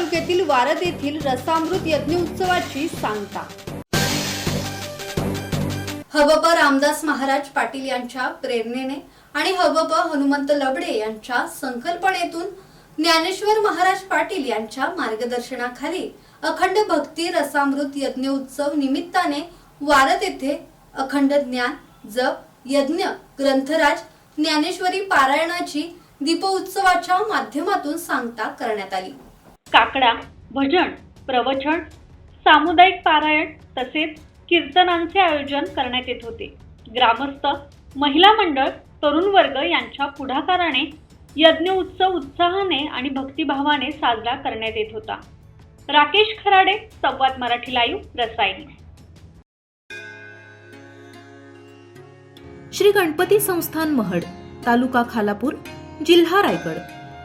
तालुक्यातील वारद येथील रसामृत यज्ञ उत्सवाची सांगता. हबप रामदास महाराज पाटील यांच्या प्रेरणेने आणि हबप हनुमंत लबडे यांच्या संकल्पनेतून ज्ञानेश्वर महाराज पाटील यांच्या मार्गदर्शनाखाली अखंड भक्ती रसामृत यज्ञ उत्सव निमित्ताने वारद येथे अखंड ज्ञान जप यज्ञ ग्रंथराज ज्ञानेश्वरी पारायणाची दीपोत्सवाच्या माध्यमातून सांगता करण्यात आली. काकडा भजन प्रवचन सामुदायिक पारायण तसेच कीर्तनांचे आयोजन करण्यात येत होते. ग्रामस्थ महिला मंडळ तरुण वर्ग यांच्या पुढाकाराने यज्ञ उत्सव उत्साहाने आणि भक्तिभावाने साजरा करण्यात येत होता. राकेश खराडे संवाद मराठी लाईव्ह रसायनी. श्री गणपती संस्थान महड तालुका खालापूर जिल्हा रायगड.